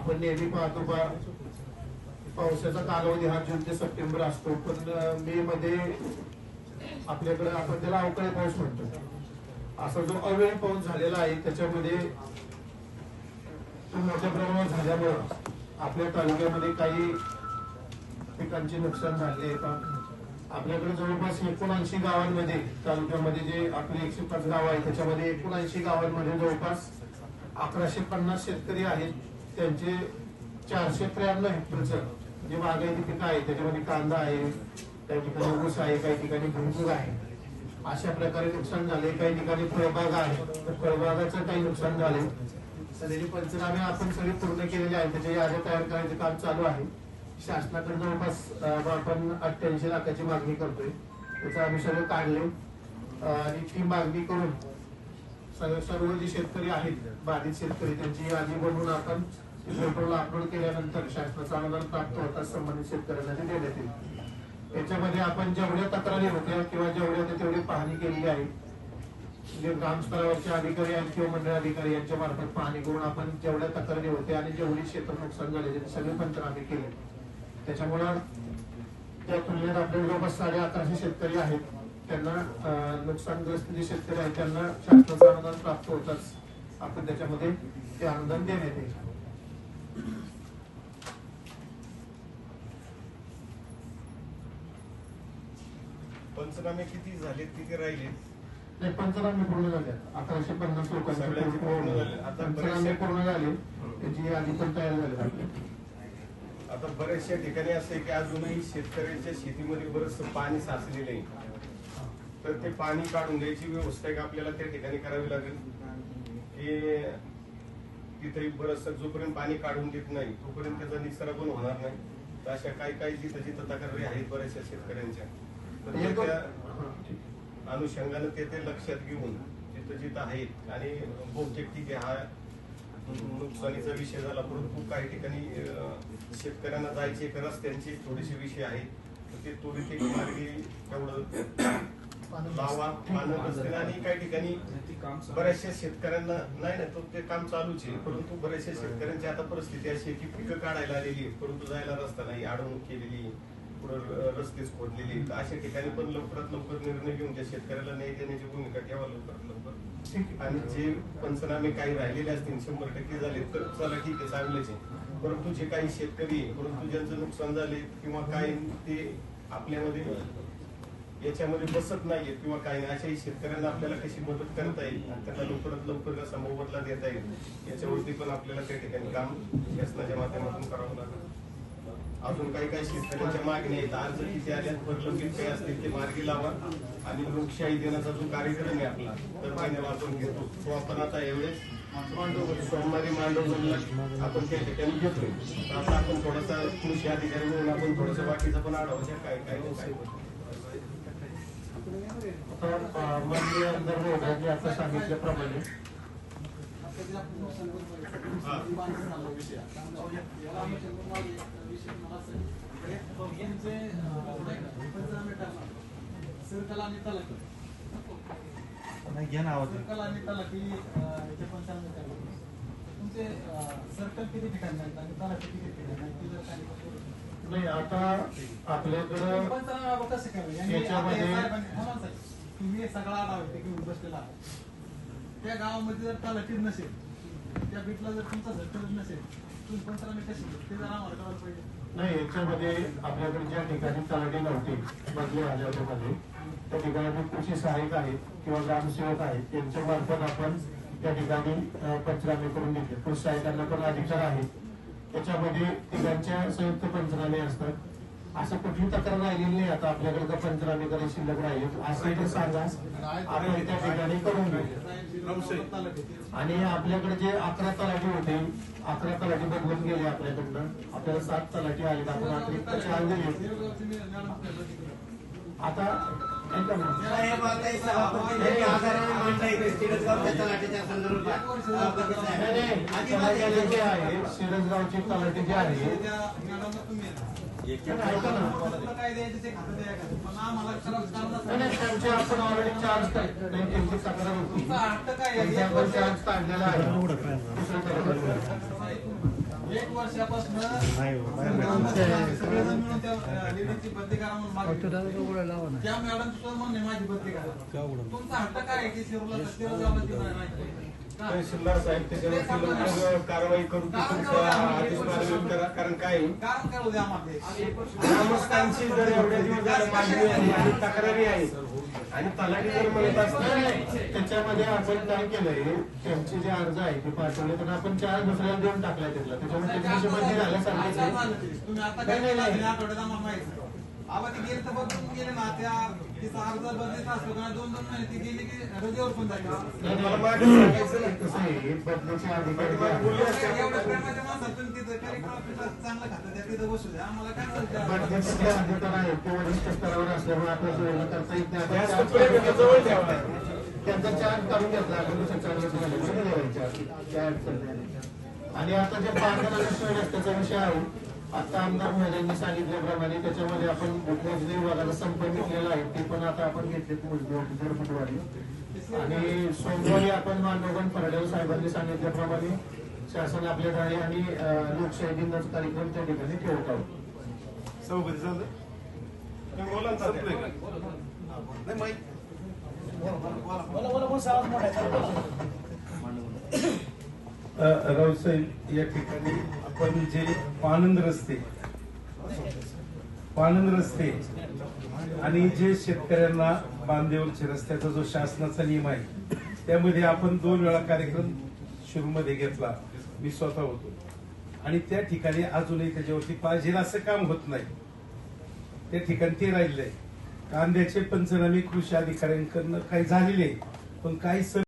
आपण नेहमी पाहतो का पावसाचा कालावधी हा जून ते सप्टेंबर असतो पण मे मध्ये आपल्याकडे आपण त्याला अवकाळी पाऊस म्हणतो. असा जो अवेळ पाऊस झालेला आहे त्याच्यामध्ये तो मोठ्या प्रमाणात झाल्यामुळं आपल्या तालुक्यामध्ये काही पिकांचे नुकसान झाले का आपल्याकडे जवळपास एकोणऐंशी गावांमध्ये तालुक्यामध्ये जे आपले एकशे पाच गाव आहेत त्याच्यामध्ये एकोणऐंशी गावांमध्ये जवळपास अकराशे पन्नास शेतकरी आहेत. त्यांचे चारशे त्र्याण्णव हेक्टरचं जे बागायती पिकं आहे त्याच्यामध्ये कांदा आहे काही ठिकाणी ऊस आहे काही ठिकाणी भुईमूग आहे. अशा प्रकारे नुकसान झाले काही ठिकाणी फळबाग आहे. तर फळबागाचं काही नुकसान झाले तर त्याचे पंचनामे आपण सगळे पूर्ण केलेले आहेत. त्याच्या याद्या तयार करायचं काम चालू आहे. शासनाकडे जवळपास आपण अठ्ठ्याऐंशी लाखाची मागणी करतोय. त्याचं आम्ही सगळं काढले आणि ती मागणी करून सर्व जे शेतकरी आहेत बाधित शेतकरी त्यांची यादी बनवून आपण पोर्टलला अपलोड केल्यानंतर शासनाचा अनुदान प्राप्त होता संबंधित शेतकऱ्यांना ते देण्यात येईल. याच्यामध्ये आपण जेवढ्या तक्रारी होत्या किंवा जेवढ्या होत्या तेवढी पाहणी केलेली आहे जे ग्रामस्तरावरचे अधिकारी आहेत किंवा मंडळ अधिकारी यांच्या मार्फत पाहणी करून आपण जेवढ्या तक्रारी होत्या आणि जेवढी क्षेत्र नुकसान झाले त्याचे सगळे पंचनामे केले. त्याच्यामुळं त्या तुलनेत आपल्या जवळपास साडे अकराशे शेतकरी आहेत. त्यांना नुकसानग्रस्त जे शेतकरी आहेत त्यांना शासनाचं अनुदान प्राप्त होताच. आपण त्याच्यामध्ये ते अनुदान देण्यात येईल. पंचनामे किती झाले किती राहिले? नाही पंचनामे पूर्ण झाले अकराशे पन्नास लोकांचे पूर्ण झाले. आता पंचनामे पूर्ण झाले. त्याची यादी पण तयार झाली. आता बऱ्याचशा ठिकाणी असं आहे की अजूनही शेतकऱ्यांच्या शेतीमध्ये बरंच पाणी साचलेलं आहे. तर ते पाणी काढून द्यायची व्यवस्था एक आपल्याला त्या ठिकाणी करावी लागेल. की तिथे बरस जोपर्यंत पाणी काढून देत नाही तोपर्यंत त्याचा निसरा पण होणार नाही. तर अशा काही काही जिथं जिथं तक्रारी आहेत बऱ्याचशा शेतकऱ्यांच्या. तर ते त्या अनुषंगानं ते ते लक्षात घेऊन जिथं जिथं आहेत आणि बहुतेक ठीक आहे हा नुकसानीचा विषय झाला परंतु काही ठिकाणी शेतकऱ्यांना जायचे एक रस्त्यांचे थोडेसे विषय आहेत. तर ते त्वरित एक मार्गी तेवढं रस्त्याने आणि काही ठिकाणी बऱ्याचशा शेतकऱ्यांना नाही ना तो ते काम चालूच आहे. परंतु बऱ्याचशा शेतकऱ्यांची आता परिस्थिती अशी आहे की पिकं काढायला आलेली परंतु जायला रस्ता नाही. अडवणूक केलेली. पुढं रस्तेच खोदलेले अशा ठिकाणी पण लवकरात लवकर निर्णय घेऊन त्या शेतकऱ्याला न्याय देण्याची भूमिका ठेवा लवकरात लवकर. आणि जे पंचनामे काही राहिलेले असतील शंभर टक्के झाले तर चला ठीक आहे चांगलेच आहे. परंतु जे काही शेतकरी परंतु ज्यांचं नुकसान झाले किंवा काय ते आपल्यामध्ये याच्यामध्ये बसत नाहीये किंवा काही नाही. अशाही शेतकऱ्यांना आपल्याला कशी मदत करता येईल? आणि त्यांना लवकरात लवकर कसा मोबदला देता येईल. याच्यावरती पण आपल्याला त्या ठिकाणी काम शासनाच्या माध्यमातून करावं लागेल. अजून काही काही शेतकऱ्यांच्या मागण्या आहेत. अर्ज किती आल्या प्रलंबित काही असतील ते मार्गी लावा. आणि लोकशाही देण्याचा जो कार्यक्रम आहे आपला तर महिन्याला आपण घेतो. तो आपण आता एवढेच सोमवारी मांडवला आपण त्या ठिकाणी घेतोय. आता आपण थोडासा कृषी अधिकारी म्हणून आपण थोडंसं बाकीचा पण आढावा घ्या. काय काय. काय आता अं, माननीय सांगितल्याप्रमाणे सर्कल आणि तलाठी घ्या ना आवाज सर्कल आणि तलाठी याचे पंचांनी तुमचे सर्कल किती ठिकाणी आहेत आणि तलाठी किती ठिकाणी आहेत? ते जर नाही आता आपल्याकडं पंचनामे बाबत कसं करावे? यांनी याच्यामध्ये- आपल्या साहेबांनी- थांबा ना साहेब. तुम्ही सगळा आढावा ते घेऊन बसलेला आहात त्या गावामध्ये जर तलाठी नसेल त्या बीटला जर तुमचा सर्कल नसेल तुम्ही घेऊ? ते जर आम्हाला कळायला पाहिजे नाही याच्यामध्ये आपल्याकडे ज्या ठिकाणी तलाठी नव्हते बदली आल्यामध्ये त्या ठिकाणी कृषी सहाय्यक आहेत किंवा ग्रामसेवक आहेत यांच्या मार्फत आपण त्या ठिकाणी पंचनामे करून घेतले कृषी सहाय्यकांना पण अधिकार आहे त्याच्यामध्ये तिघांच्या संयुक्त पंचनामे असतात. असं कुठली तक्रार राहिलेली नाही आता. आपल्याकडे तर पंचनामे करायला शिल्लक राहिले. असं ते सांगा. आपण त्या ठिकाणी करून घेऊ. आणि आपल्याकडे जे अकरा तलाठी होते अकरा तलाठी बदलून गेले आपल्याकडनं. आपल्याला सात तलाठी आले. आपण अतिरिक्त चार दिले. आता ऐका ना. तलाठी जे आहे ना आपण ऑलरेडी चार्ज नाही त्यांची तक्रार होती तुमचा चार्ज काढलेला आहे वर्षापासून सगळेजण मिळून त्या लेडीजची बदली करा म्हणून मागणी त्या मॅडम सुद्धा म्हणणे माझी बदली करा. तुमचा हट्ट काय आहे की शिरूरला सत्तेवर जावं की नाही? तहसीलदार साहेब त्याच्यावरती लवकर कारवाई करू करा कारण काय? ग्रामस्थांची जर एवढ्या दिवस मागणी आहे आणि तक्रारी आहे. आणि तलाठी जर म्हणत असतील त्याच्यामध्ये आपण काय केलंय त्यांचे जे अर्ज आहे ते पाठवले तर आपण चार दुसऱ्याला देऊन टाकलाय त्यातला त्याच्यामुळे त्याची बदली झाल्यासारखीच आबा ती गेली तर बदलून गेले ना त्या तिचा अर्ज बदलीचा असतो का दोन दोन महिने ती गेली की रजेवर पण जायची नाही, मला नाही, मागे सांगायचं नाही. कसं आहे बदलीचे अधिकारी जे बोलले आहेत, असते एवढ्या प्रेमाच्या माणसात तुम्ही तिथं कार्यक्रम पिठात चांगलं खातं त्या तिथं बसू द्या आम्हाला काय चालतं बदलीचे जे अधिकारी आहेत ते वरिष्ठ स्तरावर असल्यामुळे आपल्याला सोयीनं करता येत नाही. आपण जास्त चार्ज प्रेम काढून आहे, जवळ ठेवा. घेतला. त्यांचा चार्ज काढून घेतला चार्ज. आणि आता जे पांढरा सोय रस्त्याचा विषय आहे आता आमदार महोदयांनी सांगितल्याप्रमाणे त्याच्यामध्ये आपण मोजणी विभागाचा संप घेतलेला आहे ते पण आता आपण घेतले मोजणी दर फुटवारी आणि सोमवारी आपण मानवगण फडणवीस साहेबांनी सांगितल्याप्रमाणे शासन आपल्या गाडी आणि लोकशाही दिनाचा कार्यक्रम त्या ठिकाणी ठेवत आहोत सभापती झालं तुम्ही बोला ना रावसाहेब या ठिकाणी आपण जे पानंद रस्ते पानंद रस्ते आणि जे शेतकऱ्यांना बांधेवरचे रस्त्याचा जो शासनाचा नियम आहे त्यामध्ये आपण दोन वेळा कार्यक्रम शिरूमध्ये घेतला. मी स्वतः होतो. आणि त्या ठिकाणी अजूनही त्याच्यावरती पाहिजे असं काम होत नाही. त्या ठिकाणी ते राहिलंय. कांद्याचे पंचनामे कृषी अधिकाऱ्यांकडनं काही झालेले पण काही सर